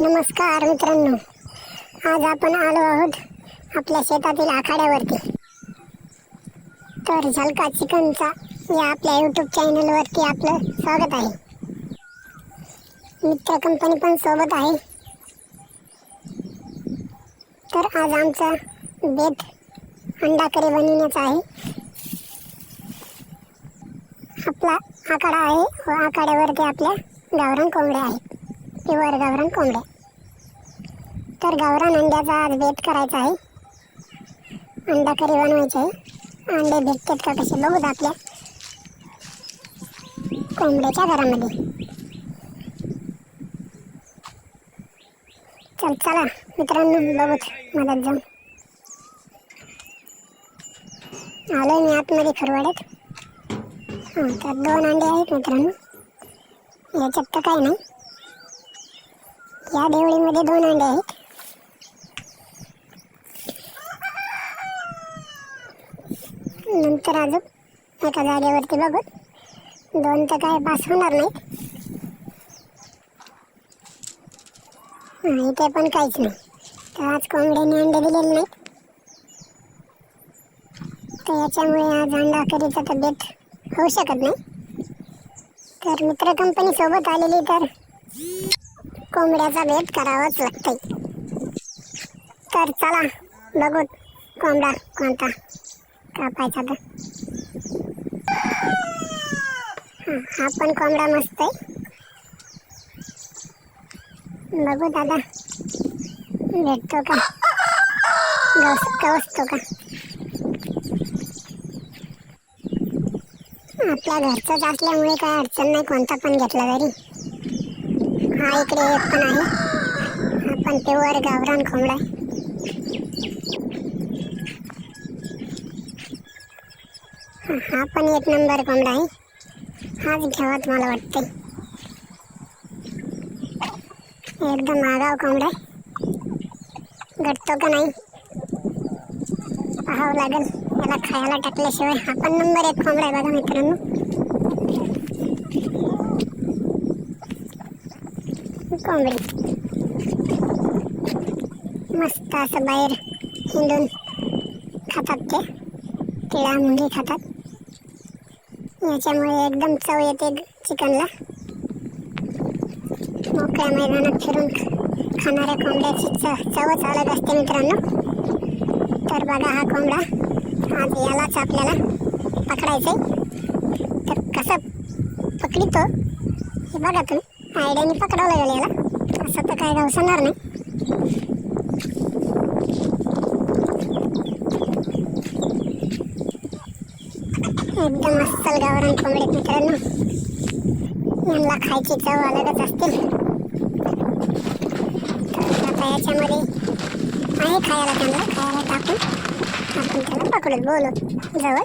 नमस्कार मित्रांनो. आज आपण आलो आहोत आपल्या शेतातील आखाड्यावरती. तर झलका चिकनचा या आपल्या यूट्यूब चॅनलवरती आपलं स्वागत आहे. मित्र कंपनी पण सोबत आहे. तर आज आमचा बेत अंडा करी बनवण्याचा आहे. आपला आखाडा आहे व आखाड्यावरती आपल्या गावरान कोंबड्या आहेत. प्युअर गावरान कोंबड्या तर गावरान अंड्याचा आज बेत करायचा आहे. अंडा करी बनवायचे आहे. अंडे भेटतात का कसे बघूत आपल्या. कोंबड्याच्या घरामध्ये. चल चला मित्रांनो बघूत मदत जाऊन. आलोय मी आतमध्ये फिरवाड्यात हां तर दोन अंडे आहेत मित्रांनो. याच्यात तर काही नाही. या देवळीमध्ये दोन अंडे आहेत. नंतर अजून एका जागेवरती बघून दोन तर काय पास होणार नाहीत. इथे पण काहीच नाही. तर आज कोंबड्याने अंडे दिलेले नाहीत. तर याच्यामुळे आज अंडा करीचा तब्येत होऊ शकत नाही. तर मित्र कंपनी सोबत आलेली तर कोंबड्याचा भेट करावाच लागतंय. तर चला बघू कोंबडा कोणता कापायचा तर. हा हा पण कोंबडा मस्त आहे. बघू दादा भेटतो का? गवस गवसतो का? आपल्या घरचंच असल्यामुळे काय अडचण नाही कोणता पण घेतला तरी. हा इकडे एक पण आहे. हा पण वर गावरान कोंबडा आहे. हा पण एक नंबर कोंबडा आहे. हाच घ्यावाच मला वाटते एकदम आगाव कोंबडा घटतो का नाही? पाहावं लागेल. याला खायला टाकल्याशिवाय हा पण नंबर एक कोंबडा आहे बघा मित्रांनो. कोंबडी. मस्त असं बाहेर हिंडून खातात ते. किडा मुंगी खातात. याच्यामुळे एकदम चव येते चिकनला. मोकळ्या मैदानात फिरून खाणाऱ्या कोंबड्याची चव चवच अलग असते मित्रांनो. तर बघा हा कोंबडा. आज यालाच आपल्याला पकडायचं आहे तर कसं पकडितो हे बघा तुम्ही. आयडियाने पकडवलं गेलं याला असं तर काय गावसणार नाही. एकदम अस्सल गावरान कोंबडीत मित्रांनो. यांना खायची चव अलगच असते आता याच्यामध्ये आहे खायला त्यांना खायला टाकून आपण त्याला पकडून बोलू. जवळ.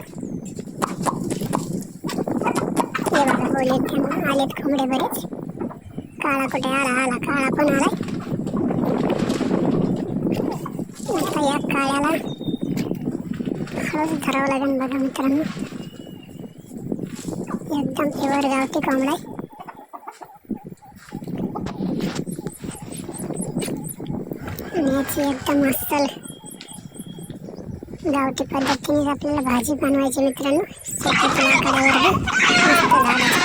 हे बघा बोलेत त्यांना. आलेत कोंबडे बरेच. काळा कुठे आला आला काळा पण आलाय. आता या काळ्याला हळूच धरावं लागेल बघा मित्रांनो. एकदम प्युअर गावठी कोंबडाय याची एकदम अस्सल गावठी पद्धतीने आपल्याला भाजी बनवायची मित्रांनो. शेतीच्या आकड्यावर मस्त झाडाचं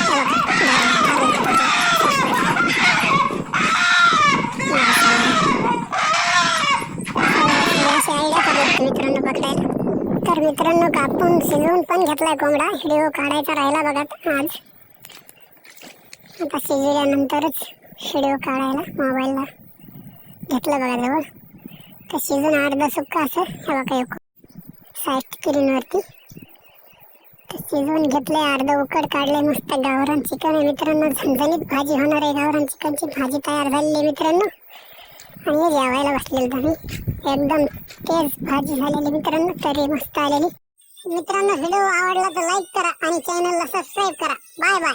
तर मित्रांनो कापून शिजवून पण घेतलाय कोंबडा. व्हिडिओ काढायचा राहिला बघा आज. आता शिजवल्यानंतरच व्हिडिओ काढायला मोबाईलला घेतलं बघा जवळ. तर शिजून अर्धा सुक्का असं हे बघा एक साईड स्क्रीनवरती तर शिजवून घेतले अर्धं उकड काढले मस्त गावरान चिकन. आहे मित्रांनो झणझणीत भाजी होणार आहे. गावरान चिकनची भाजी तयार झालेली मित्रांनो. आणि जेवायला बसलेलं तुम्ही एकदम तेज भाजी झालेली मित्रांनो तरी मस्त आलेली. मित्रांनो व्हिडिओ आवडला तर लाईक करा आणि चॅनलला सबस्क्राईब करा. Bye bye